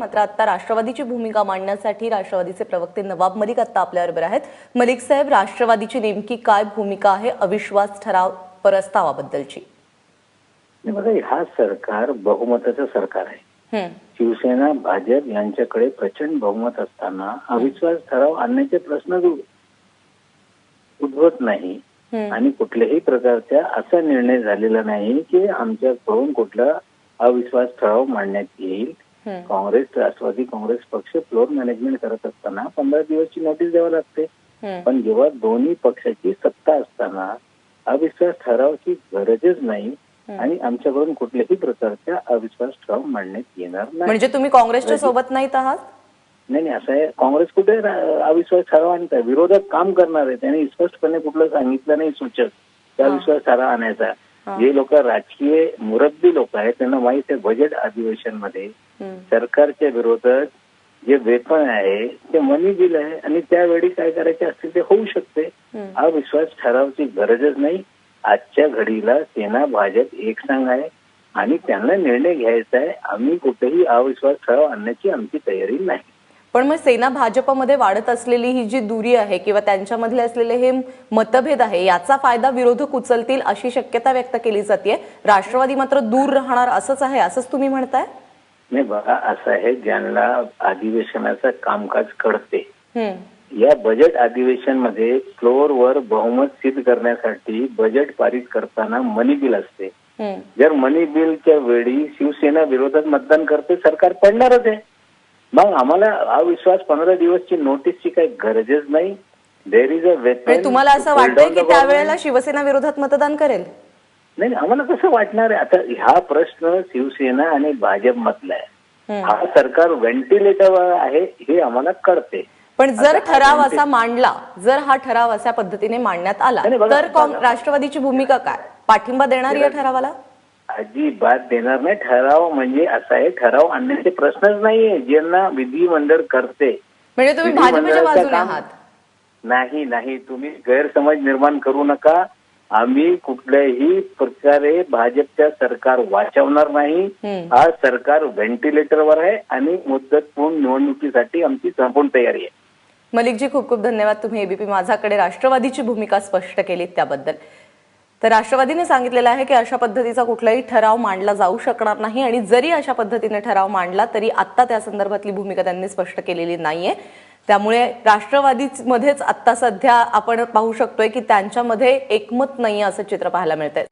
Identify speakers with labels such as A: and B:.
A: मात्र आता राष्ट्रवादीची भूमिका मांडण्यासाठी राष्ट्रवादीचे प्रवक्ते नवाब मलिक आता आपल्याबरोबर आहेत. मलिक साहेब राष्ट्रवादीची नेमकी काय भूमिका आहे? अविश्वास ठराव प्रस्तावाबद्दलची.
B: बघा हा सरकार बहुमताचं सरकार आहे. शिवसेना भाजप यांच्याकडे प्रचंड बहुमत असताना अविश्वास ठराव आणण्याचे प्रश्न उद्भवत नाही. आणि कुठल्याही प्रकारचा असा निर्णय झालेला नाही की आमच्याकडून कुठला अविश्वास ठराव मांडण्यात येईल. काँग्रेस राष्ट्रवादी काँग्रेस पक्ष फ्लोर मॅनेजमेंट करत असताना पंधरा दिवसची नोटीस द्यावी लागते. पण जेव्हा दोन्ही पक्षाची सत्ता असताना अविश्वास ठरावाची गरजच नाही. आणि आमच्याकडून कुठल्याही प्रकारचा अविश्वास ठराव मांडण्यात येणार नाही.
A: म्हणजे तुम्ही काँग्रेसच्या सोबत नाहीत आहात?
B: नाही नाही असं आहे. काँग्रेस कुठे अविश्वास ठराव आणत आहे विरोधात काम करणार आहे त्यांनी स्पष्टपणे कुठलं सांगितलं नाही सूचक की
A: हा.
B: अविश्वास ठराव आणायचा.
A: हा.
B: जे लोक राजकीय मुरब्बी लोक आहेत त्यांना माहीत आहे बजेट
A: अधिवेशनमध्ये
B: सरकारच्या विरोधात जे वेपन आहे ते मनी बिल आहे आणि त्यावेळी काय करायचे असतील ते होऊ शकते.
A: हं.
B: अविश्वास ठरावाची गरजच नाही. आजच्या घडीला सेना भाजप एकसंघ आहे आणि त्यांना निर्णय घ्यायचा आहे. आम्ही कुठेही अविश्वास ठराव आणण्याची आमची तयारी नाही.
A: पण मग सेना भाजपमध्ये वाढत असलेली ही जी दुरी आहे किंवा त्यांच्यामधले असलेले हे मतभेद आहे याचा फायदा विरोधक उचलतील अशी शक्यता व्यक्त केली जाते राष्ट्रवादी मात्र दूर राहणार असंच आहे असंच तुम्ही म्हणताय?
B: नाही बघा असं आहे ज्यांना अधिवेशनाचं कामकाज कळते. या बजेट अधिवेशनमध्ये फ्लोअरवर बहुमत सिद्ध करण्यासाठी बजेट पारित करताना मनी बिल असते. जर मनी बिलच्या वेळी शिवसेना विरोधात मतदान करते सरकार पडणारच आहे. मग आम्हाला अविश्वास पंधरा दिवसची नोटीसची काही गरजच नाही. देर इज अ
A: तुम्हाला असं वाटतंय की त्यावेळेला शिवसेना विरोधात मतदान करेल?
B: नाही नाही, आम्हाला कसं वाटणार आहे? आता हा प्रश्न शिवसेना आणि भाजप मधला आहे
A: हं.
B: सरकार व्हेंटिलेटर आहे हे आम्हाला कळते
A: पण जर ठराव असा मांडला जर हा ठराव अशा पद्धतीने मांडण्यात आला तर. राष्ट्रवादीची भूमिका काय? पाठिंबा देणार या ठरावाला?
B: अजिबात देणार नाही. ठराव म्हणजे असा आहे ठराव आणण्याचे प्रश्नच नाहीये. ज्यांना विधिमंडळ करते
A: म्हणजे तुम्ही भाजपच्या बाजूने
B: काम-
A: आहात.
B: नाही नाही. तुम्ही गैरसमज निर्माण करू नका. आम्ही कुठल्याही प्रकारे भाजपच्या सरकार वाचवणार नाही. हा सरकार व्हेंटिलेटरवर आहे आणि मुदत पूर्ण निवडणुकीसाठी आमची संपूर्ण तयारी आहे.
A: मलिकजी खूप खूप धन्यवाद. तुम्ही एबीपी माझाकडे राष्ट्रवादीची भूमिका स्पष्ट केली त्याबद्दल. तर राष्ट्रवादीने सांगितलेलं आहे की अशा पद्धतीचा कुठलाही ठराव मांडला जाऊ शकणार नाही आणि जरी अशा पद्धतीने ठराव मांडला तरी आत्ता त्या संदर्भातली भूमिका त्यांनी स्पष्ट केलेली नाहीये. त्यामुळे राष्ट्रवादीमध्येच आत्ता सध्या आपण पाहू शकतोय की त्यांच्यामध्ये एकमत नाहीये असं चित्र पाहायला मिळतंय.